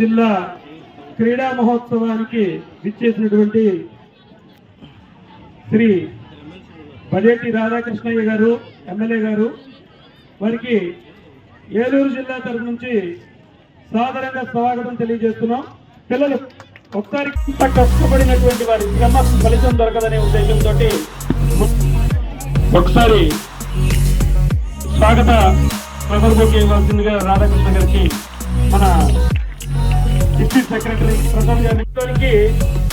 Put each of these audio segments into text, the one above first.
జిల్లా క్రీడా మహోత్సవానికి విచ్చేసినటువంటి శ్రీ బడేటి రాధాకృష్ణయ్య గారు ఎమ్మెల్యే గారు వారికి ఏలూరు జిల్లా తరఫు నుంచి సాధారణంగా స్వాగతం తెలియజేస్తున్నాం. పిల్లలు ఒకసారి ఇంత కష్టపడినటువంటి వారి శ్రమ ఫలితం దొరకదనే ఉద్దేశంతో ఒకసారి స్వాగత ప్రబోధకి ఇవ్వాల్సిందిగా రాధాకృష్ణ గారికి మన డిప్యూటీ సెక్రటరీ ప్రసాద్ గారికి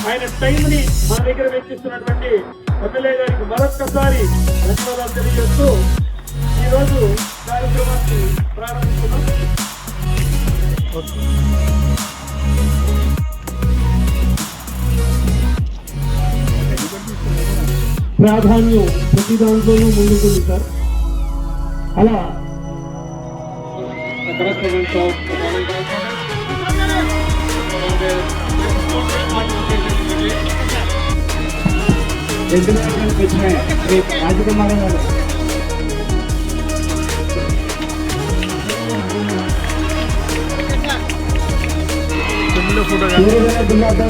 ఆయన టైంని మన దగ్గర వెచ్చిస్తున్నటువంటి ఎమ్మెల్యే గారికి మరొక్కసారి ధన్యవాదాలు తెలియజేస్తూ ఈరోజు కార్యక్రమాన్ని ప్రారంభిస్తున్నాం. ప్రాధాన్యం ప్రతి దాంట్లోనూ ముందుకుంది సార్. అలా. ఇంటర్నేషనల్ వచ్చిన శ్రీ రాజకుమారి గారు సూర్యగడ జిల్లాతో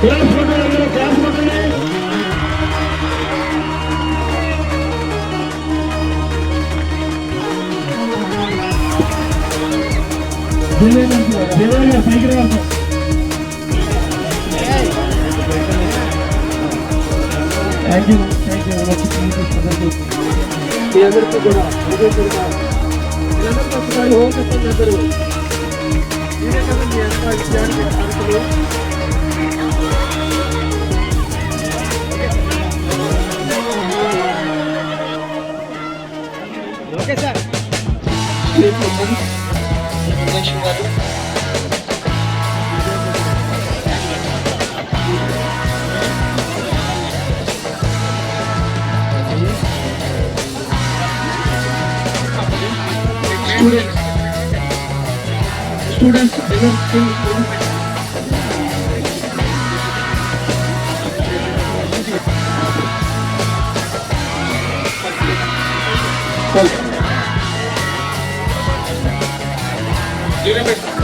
అన్నిట్లో చెప్పారు చిత్రపడి zone dynamic school Eluru zone claps కొట్టండి అందరూ, క్లాస్ కొట్టండి. దేవయ్య, పైకి రావాలి. థ్యాంక్ యూ థ్యాంక్ యూ మీ అందరికీ కూడా హృదయపూర్వక మీరందరూ ఒకసారి హోం చెప్పండి అందరూ. మీరే కదా మీ అంతా విజయానికి students, students belong to movement.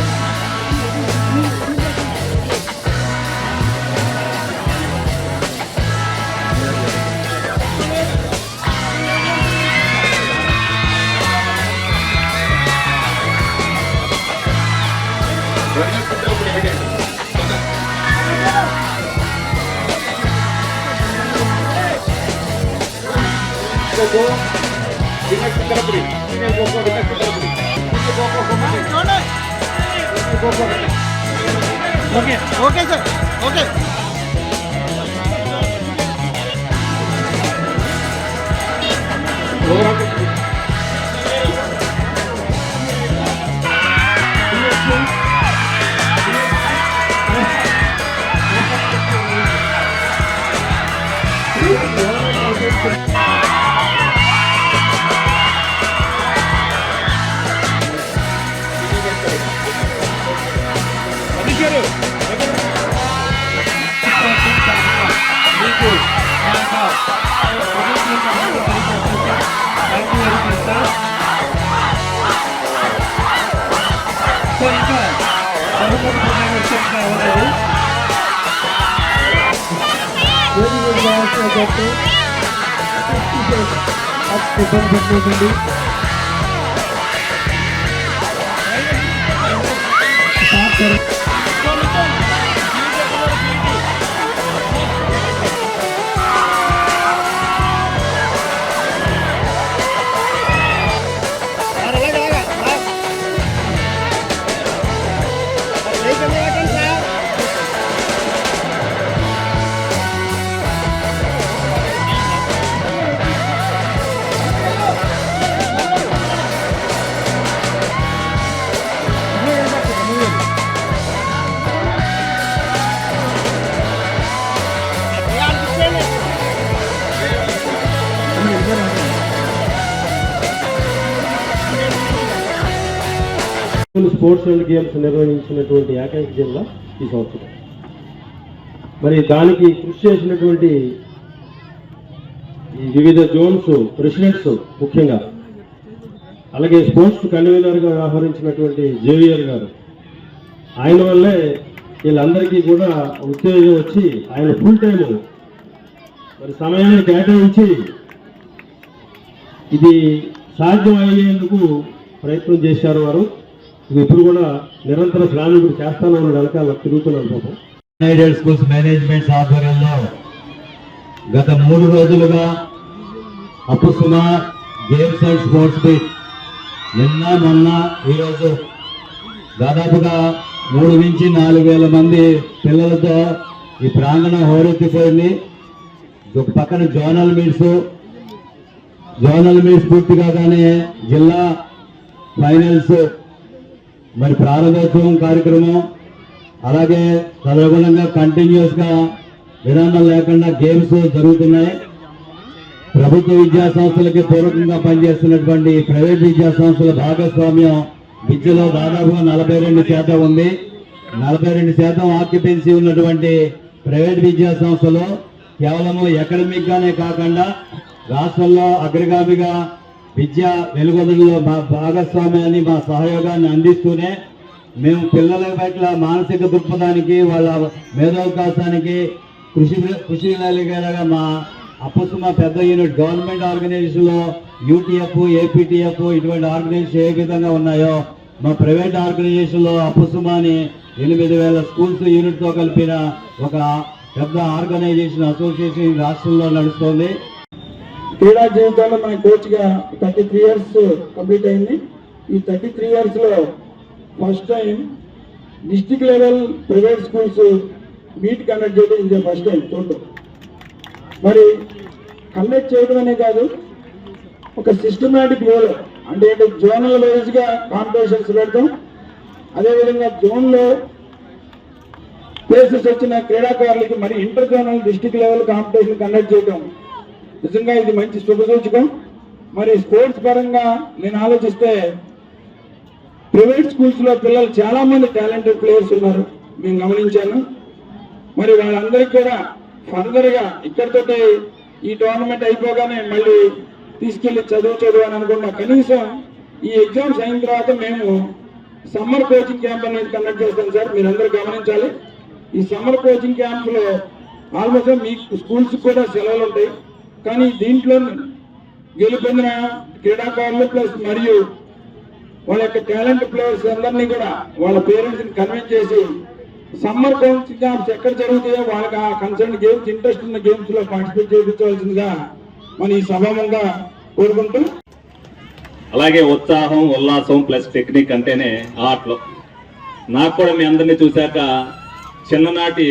Coco. Dime que te lo pedí. Dime Coco, dime que te lo pedí. Dime Coco, Coco. No, no. Dime Coco. Okay, okay, sir. Okay. Okay sir Takk fyrir. Sports and games నిర్వహించినటువంటి ఏకైక జిల్లా ఈ సంవత్సరం. మరి దానికి కృషి చేసినటువంటి ఈ వివిధ జోన్స్ ప్రెసిడెంట్స్ ముఖ్యంగా అలాగే స్పోర్ట్స్ కన్వీనర్గా వ్యవహరించినటువంటి జేవియర్ గారు. ఆయన వల్లే వీళ్ళందరికీ కూడా ఉత్తేజం వచ్చి ఆయన ఫుల్ టైం మరి సమయాన్ని కేటాయించి ఇది సాధ్యం అయ్యేందుకు ప్రయత్నం చేశారు వారు. ఇప్పుడు కూడా నిరంతర శ్రామికుడు ఇప్పుడు చేస్తానని వెనకాల తిరుగుతున్నాను పాపం యునైటెడ్ స్కూల్స్ మేనేజ్మెంట్స్ ఆధ్వర్యంలో గత మూడు రోజులుగా అప్పుసుమ గేమ్స్ అండ్ స్పోర్ట్స్ మీట్ నిన్న మొన్న ఈరోజు దాదాపుగా మూడు నుంచి నాలుగు వేల మంది పిల్లలతో ఈ ప్రాంగణం హోరెత్తిపోయింది. ఒక పక్కన జోనల్ మీట్స్ జోనల్ మీట్స్ పూర్తి కాగానే జిల్లా ఫైనల్స్ మరి ప్రారంభోత్సవం కార్యక్రమం అలాగే తదనుగుణంగా కంటిన్యూస్గా విరామం లేకుండా గేమ్స్ జరుగుతున్నాయి. ప్రభుత్వ విద్యా సంస్థలకి పూర్వకంగా పనిచేస్తున్నటువంటి ప్రైవేట్ విద్యా సంస్థల భాగస్వామ్యం విద్యలో దాదాపుగా నలభై రెండు శాతం ఉంది. నలభై రెండు శాతం ఆక్యుపెన్సీ ఉన్నటువంటి ప్రైవేట్ విద్యా సంస్థలు కేవలము ఎకడమిక్గానే కాకుండా రాష్ట్రంలో అగ్రగామిగా విద్యా వెలుగొదలలో మా భాగస్వామ్యాన్ని మా సహయోగాన్ని అందిస్తూనే మేము పిల్లల పట్ల మానసిక దృక్పథానికి వాళ్ళ మేధావకాశానికి కృషి కృషి కలిగేలాగా మా అప్పుసుమ పెద్ద యూనిట్ గవర్నమెంట్ ఆర్గనైజేషన్లో యూటీఎఫ్ ఏపీటీఎఫ్ ఇటువంటి ఆర్గనైజేషన్ ఏ విధంగా ఉన్నాయో మా ప్రైవేట్ ఆర్గనైజేషన్లో అప్పసుమాని అప్పుసుమాని ఎనిమిది వేల స్కూల్స్ యూనిట్తో కలిపిన ఒక పెద్ద ఆర్గనైజేషన్ అసోసియేషన్ రాష్ట్రంలో నడుస్తోంది. క్రీడా జీవితంలో మన కోచ్గా థర్టీ త్రీ ఇయర్స్ కంప్లీట్ అయింది. ఈ థర్టీ త్రీ ఇయర్స్లో first time district level private schools meet conduct చేయడం ఇదే ఫస్ట్ టైం చూడటం మరి కండక్ట్ చేయడం అనే కాదు ఒక సిస్టమేటిక్ వేలో అంటే జోనల్ వైజ్గా కాంపిటీషన్స్ పెడతాం. అదేవిధంగా జోన్లో ప్లేసెస్ వచ్చిన క్రీడాకారులకి మరి inter zonal district level competition conduct చేయడం నిజంగా ఇది మంచి శుభసూచకం మరి స్పోర్ట్స్ పరంగా నేను ఆలోచిస్తే ప్రైవేట్ స్కూల్స్లో పిల్లలు చాలా మంది టాలెంటెడ్ ప్లేయర్స్ ఉన్నారు. మేము గమనించాను. మరి వాళ్ళందరికీ కూడా ఫర్దర్గా ఇక్కడితోటి ఈ టోర్నమెంట్ అయిపోగానే మళ్ళీ తీసుకెళ్ళి చదువు చదువు అని అనుకున్నా కనీసం ఈ ఎగ్జామ్స్ అయిన తర్వాత మేము సమ్మర్ కోచింగ్ క్యాంప్ అనేది కండక్ట్ చేస్తాం సార్. మీరందరూ గమనించాలి. ఈ సమ్మర్ కోచింగ్ క్యాంప్లో ఆల్మోస్ట్ మీ స్కూల్స్ కూడా సెలవులు ఉంటాయి. కానీ దీంట్లో గెలుపొందిన క్రీడాకారులు ప్లస్ మరియు వాళ్ళ యొక్క టాలెంట్ ప్లేయర్స్ అందరినీ కూడా వాళ్ళ పేరెంట్స్ని కన్విన్స్ చేసి సమ్మర్ కోచింగ్ క్యాంప్స్ ఎక్కడ జరుగుతాయో వాళ్ళకి ఆ కన్సర్న్ గేమ్స్ ఇంట్రెస్ట్ ఉన్న గేమ్స్లో పార్టిసిపేట్ చేయించవలసిందిగా మన ఈ సభాముగా కోరుకుంటూ అలాగే ఉత్సాహం ఉల్లాసం ప్లస్ టెక్నిక్ అంటేనే ఆటలు. నాకు కూడా మీ అందరినీ చూశాక చిన్ననాటి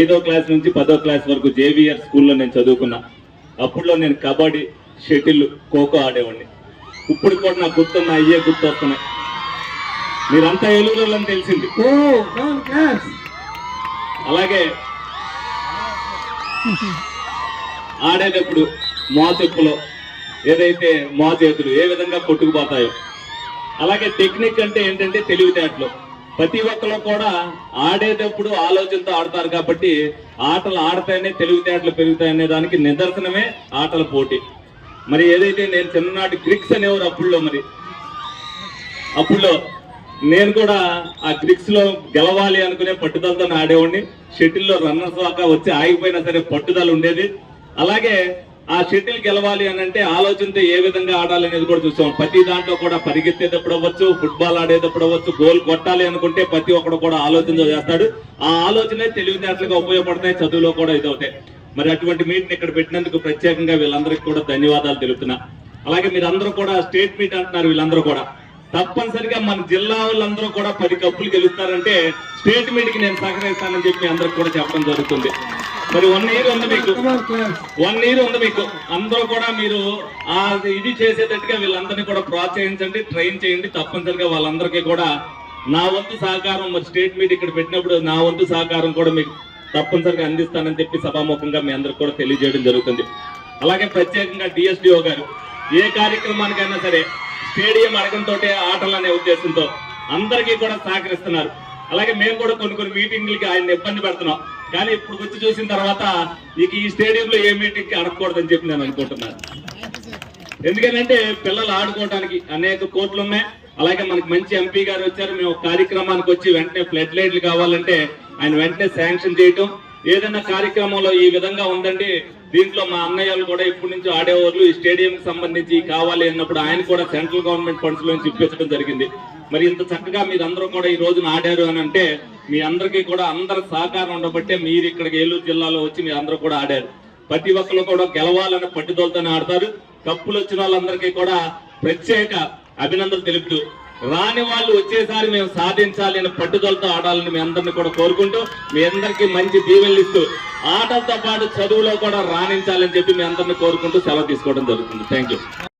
ఐదో క్లాస్ నుంచి పదో క్లాస్ వరకు జేవిఆర్ స్కూల్లో నేను చదువుకున్నా. అప్పుడులో నేను కబడ్డీ షటిల్ ఖోఖో ఆడేవాడిని. ఇప్పుడు కూడా నాకు గుర్తున్న అయ్యే గుర్తు వస్తున్నాయి. మీరంతా ఏలూరు అని తెలిసింది. అలాగే ఆడేటప్పుడు మో చెప్పులో ఏదైతే మో చేతులు ఏ విధంగా కొట్టుకుపోతాయో. అలాగే టెక్నిక్ అంటే ఏంటంటే తెలివితేటలు. ప్రతి ఒక్కరు కూడా ఆడేటప్పుడు ఆలోచనతో ఆడతారు కాబట్టి ఆటలు ఆడితేనే తెలివితేటలు పెరుగుతాయనే దానికి నిదర్శనమే ఆటల పోటీ. మరి ఏదైతే నేను చిన్ననాటి గ్రిక్స్ అనేవారు అప్పుడులో మరి అప్పుడులో నేను కూడా ఆ గ్రిక్స్లో గెలవాలి అనుకునే పట్టుదలతో ఆడేవాడిని. షటిల్లో రన్నర్స్ దాకా వచ్చి ఆగిపోయినా సరే పట్టుదల ఉండేది. అలాగే ఆ షటిల్ గెలవాలి అని అంటే ఆలోచనతో ఏ విధంగా ఆడాలి అనేది కూడా చూసాం ప్రతి దాంట్లో కూడా పరిగెత్తేటప్పుడు అవ్వచ్చు ఫుట్బాల్ ఆడేటప్పుడు అవ్వచ్చు గోల్ కొట్టాలి అనుకుంటే ప్రతి ఒక్కడు కూడా ఆలోచనతో చేస్తాడు. ఆ ఆలోచనే తెలివితేటలుగా ఉపయోగపడతాయి చదువులో కూడా ఇదవుతాయి. మరి అటువంటి మీట్ ఇక్కడ పెట్టినందుకు ప్రత్యేకంగా వీళ్ళందరికీ కూడా ధన్యవాదాలు తెలుపుతున్నా. అలాగే మీరందరూ కూడా స్టేట్ మీట్ అంటున్నారు వీళ్ళందరూ కూడా. తప్పనిసరిగా మన జిల్లా వాళ్ళందరూ కూడా పది కప్పులు గెలుస్తారంటే స్టేట్ మీట్కి నేను సహకరిస్తానని చెప్పి అందరికి కూడా చెప్పడం జరుగుతుంది. మరి వన్ ఇయర్ ఉంది మీకు. వన్ ఇయర్ ఉంది మీకు. అందరూ కూడా మీరు ఆ ఇది చేసేటట్టుగా వీళ్ళందరినీ కూడా ప్రోత్సహించండి ట్రైన్ చేయండి. తప్పనిసరిగా వాళ్ళందరికీ కూడా నా వంతు సహకారం మరి స్టేట్ మీట్ ఇక్కడ పెట్టినప్పుడు నా వంతు సహకారం కూడా మీకు తప్పనిసరిగా అందిస్తానని చెప్పి సభాముఖంగా మీ అందరికి కూడా తెలియజేయడం జరుగుతుంది. అలాగే ప్రత్యేకంగా డిఎస్డిఓ గారు ఏ కార్యక్రమానికైనా సరే స్టేడియం అడగంతో ఆటలు అనే ఉద్దేశంతో అందరికీ కూడా సహకరిస్తున్నారు. అలాగే మేము కూడా కొన్ని కొన్ని మీటింగ్లకి ఆయన ఇబ్బంది పెడుతున్నాం. కానీ ఇప్పుడు వచ్చి చూసిన తర్వాత నీకు ఈ స్టేడియంలో ఏ మీటింగ్కి అడగకూడదని చెప్పి నేను అనుకుంటున్నాను. ఎందుకంటే పిల్లలు ఆడుకోవడానికి అనేక కోట్లు ఉన్నాయి. అలాగే మనకి మంచి ఎంపీ గారు వచ్చారు. మేము కార్యక్రమానికి వచ్చి వెంటనే ఫ్లడ్ లైట్లు కావాలంటే ఆయన వెంటనే శాంక్షన్ చేయటం. ఏదైనా కార్యక్రమంలో ఈ విధంగా ఉందండి దీంట్లో మా అన్నయ్యలు కూడా ఇప్పటి నుంచి ఆడేవాళ్ళు ఈ స్టేడియంకి సంబంధించి కావాలి అన్నప్పుడు ఆయన కూడా సెంట్రల్ గవర్నమెంట్ ఫండ్స్ నుంచి ఇప్పించడం జరిగింది. మరి ఇంత చక్కగా మీరందరూ కూడా ఈ రోజున ఆడారు అని అంటే మీ అందరికీ కూడా అందరి సహకారం ఉండబట్టే మీరు ఇక్కడికి ఏలూరు జిల్లాలో వచ్చి మీరు అందరూ కూడా ఆడారు. ప్రతి ఒక్కరు కూడా గెలవాలని పట్టుదలతోనే ఆడతారు. కప్పులు వచ్చిన వాళ్ళందరికీ కూడా ప్రత్యేక అభినందనలు తెలుపుతూ రాని వాళ్ళు వచ్చేసారి మేము సాధించాలి అని పట్టుదలతో ఆడాలని మీ అందరిని కూడా కోరుకుంటూ మీ అందరికీ మంచి దీవెనలు ఇస్తూ ఆటలతో పాటు చదువులో కూడా రాణించాలని చెప్పి మీ అందరిని కోరుకుంటూ సెలవు తీసుకోవడం జరుగుతుంది. Thank you